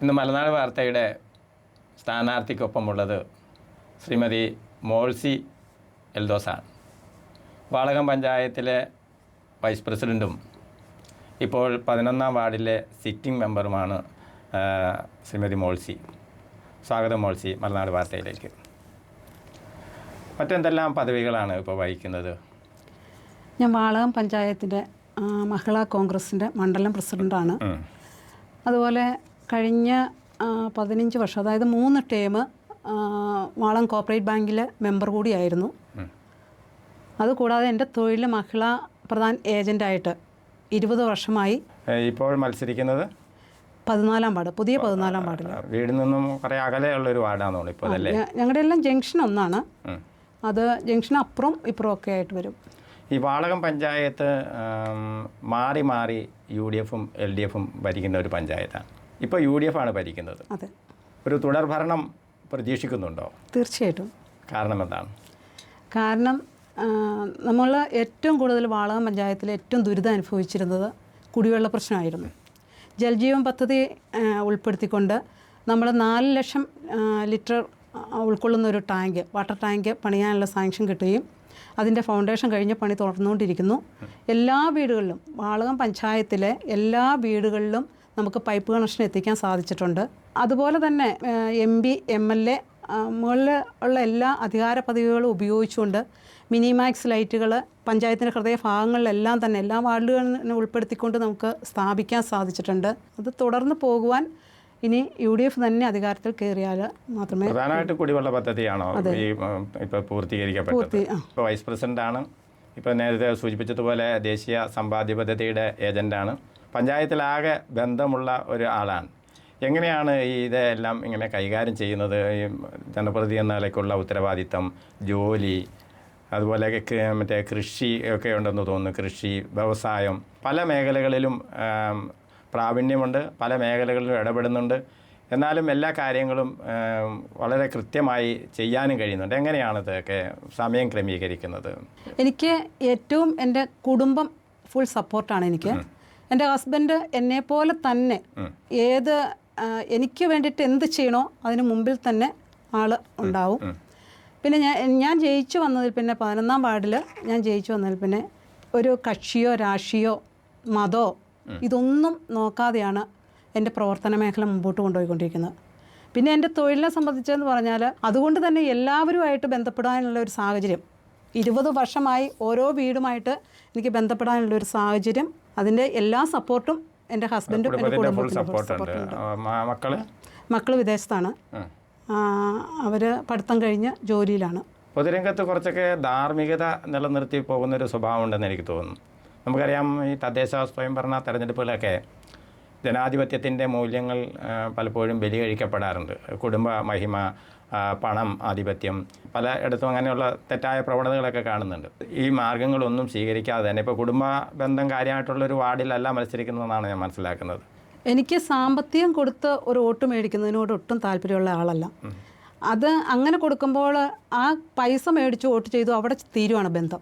ഇന്ന് മലനാട് വാർത്തയുടെ സ്ഥാനാർത്ഥിക്കൊപ്പമുള്ളത് ശ്രീമതി മോൾസി എൽദോസാണ്. വാളകം പഞ്ചായത്തിലെ വൈസ് പ്രസിഡന്റും ഇപ്പോൾ പതിനൊന്നാം വാർഡിലെ സിറ്റിംഗ് മെമ്പറുമാണ് ശ്രീമതി മോൾസി. സ്വാഗതം മോൾസി മലനാട് വാർത്തയിലേക്ക്. മറ്റെന്തെല്ലാം പദവികളാണ് ഇപ്പോൾ വഹിക്കുന്നത്? ഞാൻ വാളകം പഞ്ചായത്തിന്റെ മഹിളാ കോൺഗ്രസിന്റെ മണ്ഡലം പ്രസിഡന്റാണ് അതുപോലെ കഴിഞ്ഞ പതിനഞ്ച് വർഷം അതായത് മൂന്ന് ടേം വാളം കോപ്പറേറ്റ് ബാങ്കിലെ മെമ്പർ കൂടിയായിരുന്നു. അതുകൂടാതെ എന്റെ തൊഴിൽ മഹിളാ പ്രധാൻ ഏജന്റായിട്ട് ഇരുപത് വർഷമായി ഇപ്പോൾ മത്സരിക്കുന്നത്? പതിനാലാം വാർഡ് പുതിയ പതിനാലാം വാർഡിൽ വീടിൽ നിന്നും കുറേ അകലെയുള്ള ഒരു വാർഡാണ് ഇപ്പോൾ ഞങ്ങളുടെ എല്ലാം ജംഗ്ഷൻ ഒന്നാണ്. അത് ജംഗ്ഷൻ അപ്പുറം ഇപ്പുറം ഒക്കെ ആയിട്ട് വരും. ഈ വാളകം പഞ്ചായത്ത് മാറി മാറി യു ഡി എഫും എൽ ഡി എഫും ഭരിക്കുന്ന ഒരു പഞ്ചായത്താണ്. ഇപ്പോൾ യു ഡി എഫ് ആണ് ഭരിക്കുന്നത്. അതെ. ഒരു തുടർഭരണം പ്രതീക്ഷിക്കുന്നുണ്ടോ? തീർച്ചയായിട്ടും. കാരണം എന്താണ്? കാരണം നമ്മൾ ഏറ്റവും കൂടുതൽ വാളകം പഞ്ചായത്തിൽ ഏറ്റവും ദുരിതം അനുഭവിച്ചിരുന്നത് കുടിവെള്ള പ്രശ്നമായിരുന്നു. ജൽജീവൻ പദ്ധതി ഉൾപ്പെടുത്തിക്കൊണ്ട് നമ്മൾ നാല് ലക്ഷം ലിറ്റർ ഉൾക്കൊള്ളുന്ന ഒരു ടാങ്ക് വാട്ടർ ടാങ്ക് പണിയാനുള്ള സാങ്ഷൻ കിട്ടുകയും അതിന്റെ ഫൗണ്ടേഷൻ കഴിഞ്ഞ് പണി തുടർന്നുകൊണ്ടിരിക്കുന്നു. എല്ലാ വീടുകളിലും വാളകം പഞ്ചായത്തിലെ എല്ലാ വീടുകളിലും നമുക്ക് പൈപ്പ് കണക്ഷൻ എത്തിക്കാൻ സാധിച്ചിട്ടുണ്ട്. അതുപോലെ തന്നെ M P M L A മുകളിൽ ഉള്ള എല്ലാ അധികാര പദവികളും ഉപയോഗിച്ചുകൊണ്ട് മിനിമാക്സ് ലൈറ്റുകൾ പഞ്ചായത്തിന്റെ ഹൃദയ ഭാഗങ്ങളിലെല്ലാം തന്നെ എല്ലാ വാർഡുകളിലും ഉൾപ്പെടുത്തിക്കൊണ്ട് നമുക്ക് സ്ഥാപിക്കാൻ സാധിച്ചിട്ടുണ്ട്. അത് തുടർന്ന് പോകുവാൻ ഇനി യു ഡി എഫ് തന്നെ അധികാരത്തിൽ കയറിയാൽ മാത്രമേ പ്രധാനമായിട്ട് കുടിവെള്ള പദ്ധതിയാണോ ഈ ഇപ്പോൾ പൂർത്തീകരിക്കപ്പെട്ടത്? വൈസ് പ്രസിഡന്റ് പ്രസിഡന്റാണ് ഇപ്പോൾ നേരത്തെ സൂചിപ്പിച്ചതുപോലെ ദേശീയ സമ്പാദ്യ പദ്ധതിയുടെ ഏജന്റാണ് പഞ്ചായത്തിലാകെ ബന്ധമുള്ള ഒരു ആളാണ് എങ്ങനെയാണ് ഈ ഇതെല്ലാം ഇങ്ങനെ കൈകാര്യം ചെയ്യുന്നത്? ഈ ജനപ്രതി എന്ന നിലയ്ക്കുള്ള ഉത്തരവാദിത്തം ജോലി അതുപോലെ മറ്റേ കൃഷി ഒക്കെ ഉണ്ടെന്ന് തോന്നുന്നു. കൃഷി വ്യവസായം പല മേഖലകളിലും പ്രാവീണ്യമുണ്ട് പല മേഖലകളിലും ഇടപെടുന്നുണ്ട്. എന്നാലും എല്ലാ കാര്യങ്ങളും വളരെ കൃത്യമായി ചെയ്യാനും കഴിയുന്നുണ്ട്. എങ്ങനെയാണ് ഇതൊക്കെ സമയം ക്രമീകരിക്കുന്നത്? എനിക്ക് ഏറ്റവും എന്റെ കുടുംബം ഫുൾ സപ്പോർട്ടാണ് എനിക്ക്. എന്റെ ഹസ്ബൻഡ് എന്നെപ്പോലെ തന്നെ ഏത് എനിക്ക് വേണ്ടിയിട്ട് എന്ത് ചെയ്യണോ അതിന് മുമ്പിൽ തന്നെ ആൾ ഉണ്ടാവും. പിന്നെ ഞാൻ ഞാൻ ജയിച്ചു വന്നതിൽ പിന്നെ പതിനൊന്നാം വാർഡിൽ ഞാൻ ജയിച്ചു വന്നതിൽ പിന്നെ ഒരു കക്ഷിയോ രാശിയോ മതമോ ഇതൊന്നും നോക്കാതെയാണ് എന്റെ പ്രവർത്തന മേഖല മുമ്പോട്ട് കൊണ്ടുപോയിക്കൊണ്ടിരിക്കുന്നത്. പിന്നെ എന്റെ തൊഴിലിനെ സംബന്ധിച്ചെന്ന് പറഞ്ഞാൽ അതുകൊണ്ട് തന്നെ എല്ലാവരുമായിട്ട് ബന്ധപ്പെടാനുള്ള ഒരു സാഹചര്യം ഇരുപത് വർഷമായി ഓരോ വീടുമായിട്ട് എനിക്ക് ബന്ധപ്പെടാനുള്ള ഒരു സാഹചര്യം. അതിന്റെ എല്ലാ സപ്പോർട്ടും എന്റെ ഹസ്ബൻഡും എന്റെ കുടുംബത്തിനും മക്കൾ? വിദേശത്താണ്. അവർ പഠിത്തം കഴിഞ്ഞ് ജോലിയിലാണ്. പൊതുരംഗത്ത് കുറച്ചൊക്കെ ധാർമ്മികത നിലനിർത്തി പോകുന്ന ഒരു സ്വഭാവം ഉണ്ടെന്ന് എനിക്ക് തോന്നുന്നു. നമുക്കറിയാം ഈ തദ്ദേശ സ്വയംഭരണ തെരഞ്ഞെടുപ്പുകളൊക്കെ ജനാധിപത്യത്തിന്റെ മൂല്യങ്ങൾ പലപ്പോഴും ബലി കഴിക്കപ്പെടാറുണ്ട് കുടുംബ മഹിമ പണം ആധിപത്യം പലയിടത്തും അങ്ങനെയുള്ള തെറ്റായ പ്രവണതകളൊക്കെ കാണുന്നുണ്ട്. ഈ മാർഗങ്ങളൊന്നും സ്വീകരിക്കാതെ തന്നെ ഇപ്പോൾ കുടുംബ ബന്ധം കാര്യമായിട്ടുള്ളൊരു വാർഡിലല്ല മത്സരിക്കുന്നതെന്നാണ് ഞാൻ മനസ്സിലാക്കുന്നത്. എനിക്ക് സാമ്പത്തികം കൊടുത്ത് ഒരു വോട്ട് മേടിക്കുന്നതിനോട് ഒട്ടും താല്പര്യമുള്ള ആളല്ല. അത് അങ്ങനെ കൊടുക്കുമ്പോൾ ആ പൈസ മേടിച്ച് വോട്ട് ചെയ്തു അവിടെ തീരുവാണ് ബന്ധം.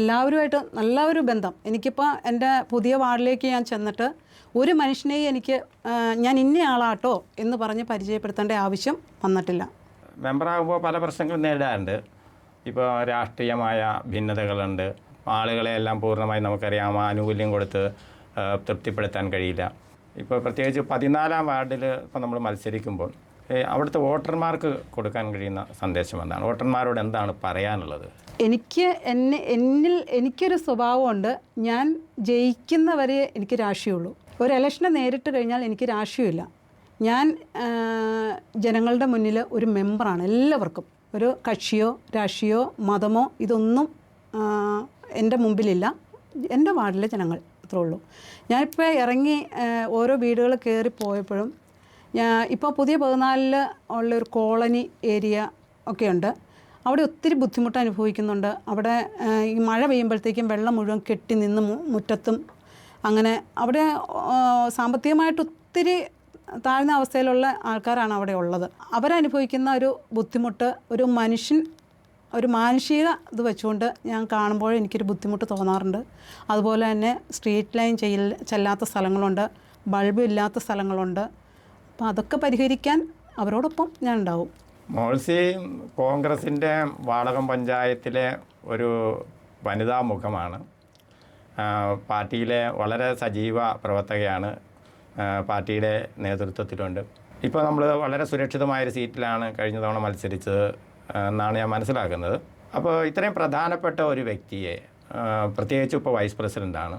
എല്ലാവരുമായിട്ട് നല്ല ഒരു ബന്ധം. എനിക്കിപ്പോൾ എന്റെ പുതിയ വാർഡിലേക്ക് ഞാൻ ചെന്നിട്ട് ഒരു മനുഷ്യനെയും എനിക്ക് ഞാൻ ഇന്നയാളാട്ടോ എന്ന് പറഞ്ഞ് പരിചയപ്പെടുത്തേണ്ട ആവശ്യം വന്നിട്ടില്ല. മെമ്പറാകുമ്പോൾ പല പ്രശ്നങ്ങളും നേരിടാറുണ്ട്. ഇപ്പോൾ രാഷ്ട്രീയമായ ഭിന്നതകളുണ്ട്. ആളുകളെ എല്ലാം പൂർണമായി നമുക്കറിയാം ആനുകൂല്യം കൊടുത്ത് തൃപ്തിപ്പെടുത്താൻ കഴിയില്ല. ഇപ്പോൾ പ്രത്യേകിച്ച് പതിനാലാം വാർഡിൽ ഇപ്പോൾ നമ്മൾ മത്സരിക്കുമ്പോൾ അവിടുത്തെ വോട്ടർമാർക്ക് കൊടുക്കാൻ കഴിയുന്ന സന്ദേശം എന്താണ്? വോട്ടർമാരോട് എന്താണ് പറയാനുള്ളത്? എനിക്ക് എന്നെ എന്നിൽ എനിക്കൊരു സ്വഭാവമുണ്ട്. ഞാൻ ജയിക്കുന്നവരെ എനിക്ക് രാഷ്ട്രീയമുള്ളൂ. ഒരു ഇലക്ഷനെ നേരിട്ട് കഴിഞ്ഞാൽ എനിക്ക് രാഷ്ട്രീയമില്ല. ഞാൻ ജനങ്ങളുടെ മുന്നിൽ ഒരു മെമ്പറാണ് എല്ലാവർക്കും. ഒരു കക്ഷിയോ രാഷ്ട്രീയോ മതമോ ഇതൊന്നും എന്റെ മുമ്പിലില്ല. എന്റെ വാർഡിലെ ജനങ്ങൾ അത്രേ ഉള്ളൂ. ഞാനിപ്പോൾ ഇറങ്ങി ഓരോ വീടുകൾ കയറി പോയപ്പോഴും ഞാൻ ഇപ്പോൾ പുതിയ പതിനാലിൽ ഉള്ളൊരു കോളനി ഏരിയ ഒക്കെയുണ്ട് അവിടെ ഒത്തിരി ബുദ്ധിമുട്ട് അനുഭവിക്കുന്നുണ്ട്. അവിടെ ഈ മഴ പെയ്യുമ്പോഴത്തേക്കും വെള്ളം മുഴുവൻ കെട്ടി നിന്ന് മുറ്റത്തും അങ്ങനെ അവിടെ സാമ്പത്തികമായിട്ട് ഒത്തിരി താഴ്ന്ന അവസ്ഥയിലുള്ള ആൾക്കാരാണ് അവിടെ ഉള്ളത്. അവരനുഭവിക്കുന്ന ഒരു ബുദ്ധിമുട്ട് ഒരു മനുഷ്യൻ ഒരു മാനുഷിക ഇത് വെച്ചുകൊണ്ട് ഞാൻ കാണുമ്പോൾ എനിക്കൊരു ബുദ്ധിമുട്ട് തോന്നാറുണ്ട്. അതുപോലെ തന്നെ സ്ട്രീറ്റ് ലൈൻ ചെയ്യൽ ചെല്ലാത്ത സ്ഥലങ്ങളുണ്ട് ബൾബ് ഇല്ലാത്ത സ്ഥലങ്ങളുണ്ട്. അപ്പോൾ അതൊക്കെ പരിഹരിക്കാൻ അവരോടൊപ്പം ഞാൻ ഉണ്ടാവും. മോൾസി കോൺഗ്രസിന്റെ വാടകം പഞ്ചായത്തിലെ ഒരു വനിതാ മുഖമാണ്. പാർട്ടിയിലെ വളരെ സജീവ പ്രവർത്തകയാണ് പാർട്ടിയുടെ നേതൃത്വത്തിലുണ്ട്. ഇപ്പോൾ നമ്മൾ വളരെ സുരക്ഷിതമായൊരു സീറ്റിലാണ് കഴിഞ്ഞ തവണ മത്സരിച്ചത് എന്നാണ് ഞാൻ മനസ്സിലാക്കുന്നത്. അപ്പോൾ ഇത്രയും പ്രധാനപ്പെട്ട ഒരു വ്യക്തിയെ പ്രത്യേകിച്ച് ഇപ്പോൾ വൈസ് പ്രസിഡന്റാണ്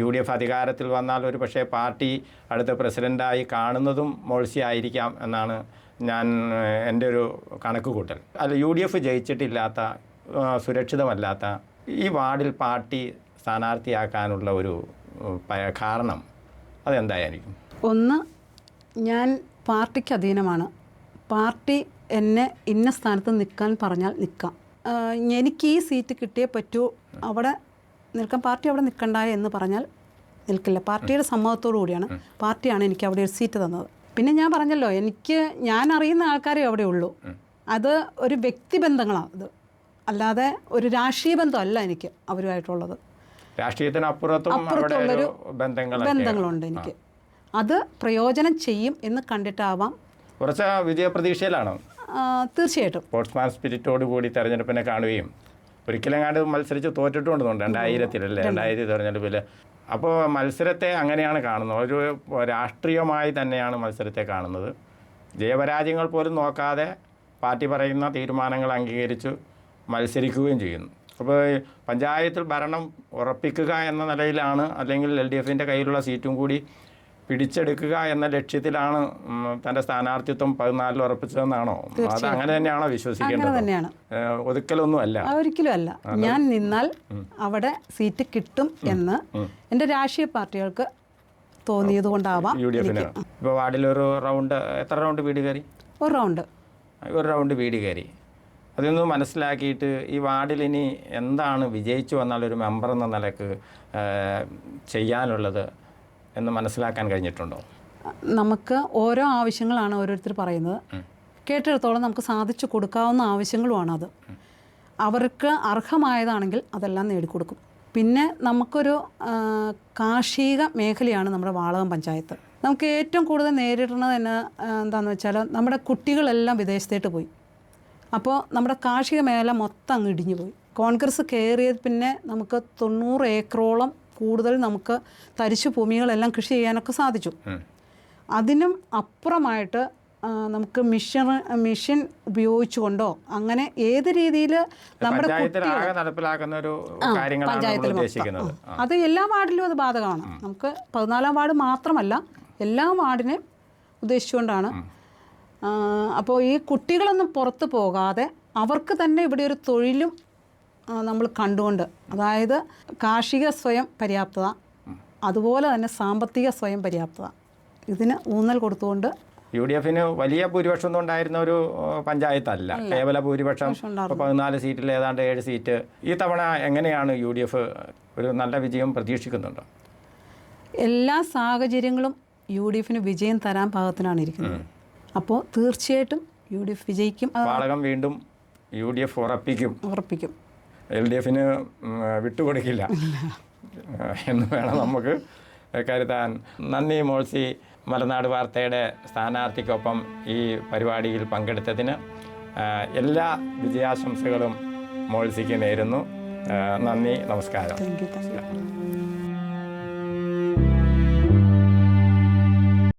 യു ഡി എഫ് അധികാരത്തിൽ വന്നാൽ ഒരു പക്ഷേ പാർട്ടി അടുത്ത പ്രസിഡന്റായി കാണുന്നതും മോൾസി ആയിരിക്കാം എന്നാണ് ഞാൻ എന്റെ ഒരു കണക്ക് കൂട്ടൽ അല്ല യു ഡി എഫ് ജയിച്ചിട്ടില്ലാത്ത സുരക്ഷിതമല്ലാത്ത ഈ വാർഡിൽ പാർട്ടി സ്ഥാനാർത്ഥിയാക്കാനുള്ള ഒരു കാരണം അതെന്തായിരിക്കും? ഒന്ന് ഞാൻ പാർട്ടിക്ക് അധീനമാണ്. പാർട്ടി എന്നെ ഇന്ന സ്ഥാനത്ത് നിൽക്കാൻ പറഞ്ഞാൽ നിൽക്കാം. എനിക്ക് ഈ സീറ്റ് കിട്ടിയേ പറ്റൂ. അവിടെ നിൽക്കാൻ പാർട്ടി അവിടെ നിൽക്കണ്ടായ എന്ന് പറഞ്ഞാൽ നിൽക്കില്ല. പാർട്ടിയുടെ സമ്മതത്തോടു കൂടിയാണ് പാർട്ടിയാണ് എനിക്ക് അവിടെ ഒരു സീറ്റ് തന്നത്. പിന്നെ ഞാൻ പറഞ്ഞല്ലോ എനിക്ക് ഞാൻ അറിയുന്ന ആൾക്കാരെ അവിടെ ഉള്ളൂ. അത് ഒരു വ്യക്തിബന്ധങ്ങളാണ് അത് അല്ലാതെ ഒരു രാഷ്ട്രീയ ബന്ധമല്ല എനിക്ക് അവരുമായിട്ടുള്ളത്. രാഷ്ട്രീയത്തിനപ്പുറത്തും ബന്ധങ്ങളുണ്ട് എനിക്ക്. അത് പ്രയോജനം ചെയ്യും എന്ന് കണ്ടിട്ടാവാം. കുറച്ച് വിജയപ്രതീക്ഷയിലാണ്. തീർച്ചയായിട്ടും. സ്പോർട്സ്മാൻ സ്പിരിറ്റോട് കൂടി തെരഞ്ഞെടുപ്പിനെ കാണുകയും ഒരിക്കലെങ്ങാണ്ട് മത്സരിച്ച് തോറ്റിട്ടുണ്ടെന്നുണ്ട് രണ്ടായിരത്തിലല്ലേ രണ്ടായിരത്തി തെരഞ്ഞെടുപ്പിൽ. അപ്പോൾ മത്സരത്തെ അങ്ങനെയാണ് കാണുന്നത്. ഒരു രാഷ്ട്രീയമായി തന്നെയാണ് മത്സരത്തെ കാണുന്നത്. ജയപരാജയങ്ങൾ പോലും നോക്കാതെ പാർട്ടി പറയുന്ന തീരുമാനങ്ങൾ അംഗീകരിച്ച് മത്സരിക്കുകയും ചെയ്യുന്നു. അപ്പോൾ പഞ്ചായത്തിൽ ഭരണം ഉറപ്പിക്കുക എന്ന നിലയിലാണ് അല്ലെങ്കിൽ എൽ ഡി എഫിന്റെ കയ്യിലുള്ള സീറ്റും കൂടി പിടിച്ചെടുക്കുക എന്ന ലക്ഷ്യത്തിലാണ് തന്റെ സ്ഥാനാർത്ഥിത്വം പതിനാലിൽ ഉറപ്പിച്ചതെന്നാണോ? അത് അങ്ങനെ തന്നെയാണോ വിശ്വസിക്കേണ്ടത്? ഒതുക്കലൊന്നും അല്ല. ഒരിക്കലും അല്ല. ഞാൻ നിന്നാൽ അവിടെ സീറ്റ് കിട്ടും എന്ന് എന്റെ രാഷ്ട്രീയ പാർട്ടികൾക്ക് തോന്നിയത് കൊണ്ടാവാം യു ഡി എഫിന്. ഇപ്പോൾ വാർഡിലൊരു റൗണ്ട് എത്ര റൗണ്ട് വീട് കയറി? ഒരു റൗണ്ട്. ഒരു റൗണ്ട് വീട് കയറി. അതൊന്ന് മനസ്സിലാക്കിയിട്ട് ഈ വാർഡിൽ ഇനി എന്താണ് വിജയിച്ചു വന്നാൽ ഒരു മെമ്പർ എന്ന നിലയ്ക്ക് ചെയ്യാനുള്ളത് എന്ന് മനസ്സിലാക്കാൻ കഴിഞ്ഞിട്ടുണ്ടോ? നമുക്ക് ഓരോ ആവശ്യങ്ങളാണ് ഓരോരുത്തർ പറയുന്നത്. കേട്ടിടത്തോളം നമുക്ക് സാധിച്ചു കൊടുക്കാവുന്ന ആവശ്യങ്ങളുമാണ് അത് അവർക്ക് അർഹമായതാണെങ്കിൽ അതെല്ലാം നേടിക്കൊടുക്കും. പിന്നെ നമുക്കൊരു കാർഷിക മേഖലയാണ് നമ്മുടെ വാളകം പഞ്ചായത്ത്. നമുക്ക് ഏറ്റവും കൂടുതൽ നേരിടുന്നത് തന്നെ എന്താണെന്ന് വെച്ചാൽ നമ്മുടെ കുട്ടികളെല്ലാം വിദേശത്തേട്ട് പോയി. അപ്പോൾ നമ്മുടെ കാർഷിക മേഖല മൊത്തം അങ്ങ് ഇടിഞ്ഞു പോയി. കോൺഗ്രസ് കയറിയത് പിന്നെ നമുക്ക് തൊണ്ണൂറ് ഏക്കറോളം കൂടുതൽ നമുക്ക് തരിശു ഭൂമികളെല്ലാം കൃഷി ചെയ്യാനൊക്കെ സാധിച്ചു. അതിനും അപ്പുറമായിട്ട് നമുക്ക് മിഷൻ മിഷൻ ഉപയോഗിച്ചുകൊണ്ടോ അങ്ങനെ ഏത് രീതിയിൽ നമ്മുടെ പഞ്ചായത്തിൽ അത് എല്ലാ വാർഡിലും അത് ബാധകമാണ്. നമുക്ക് പതിനാലാം വാർഡ് മാത്രമല്ല എല്ലാ വാർഡിനെയും ഉദ്ദേശിച്ചുകൊണ്ടാണ് അപ്പോൾ ഈ കുട്ടികളൊന്നും പുറത്ത് പോകാതെ അവർക്ക് തന്നെ ഇവിടെ ഒരു തൊഴിലും നമ്മൾ കണ്ടുകൊണ്ട് അതായത് കാർഷിക സ്വയം പര്യാപ്തത അതുപോലെ തന്നെ സാമ്പത്തിക സ്വയം പര്യാപ്തത ഇതിന് ഊന്നൽ കൊടുത്തുകൊണ്ട് യു ഡി എഫിന് വലിയ ഭൂരിപക്ഷം ഒന്നും ഉണ്ടായിരുന്ന ഒരു പഞ്ചായത്തല്ല. കേവല ഭൂരിപക്ഷം പതിനാല് സീറ്റിൽ ഏതാണ്ട് ഏഴ് സീറ്റ്. ഈ തവണ എങ്ങനെയാണ് യു ഡി എഫ് ഒരു നല്ല വിജയം പ്രതീക്ഷിക്കുന്നുണ്ടോ? എല്ലാ സാഹചര്യങ്ങളും യു ഡി എഫിന് വിജയം തരാൻ പാകത്തിനാണ് ഇരിക്കുന്നത്. അപ്പോൾ തീർച്ചയായിട്ടും യു ഡി എഫ് വിജയിക്കും. പാളകം വീണ്ടും യു ഡി എഫ് ഉറപ്പിക്കും. ഉറപ്പിക്കും. എൽ ഡി എഫിന് വിട്ടുകൊടുക്കില്ല. എന്ന് വേണം നമുക്ക് കരുതാൻ. നന്ദി മോൾസി മലനാട് വാർത്തയുടെ സ്ഥാനാർത്ഥിക്കൊപ്പം ഈ പരിപാടിയിൽ പങ്കെടുത്തതിന്. എല്ലാ വിജയാശംസകളും മോൾസിക്ക് നേരുന്നു. നന്ദി നമസ്കാരം.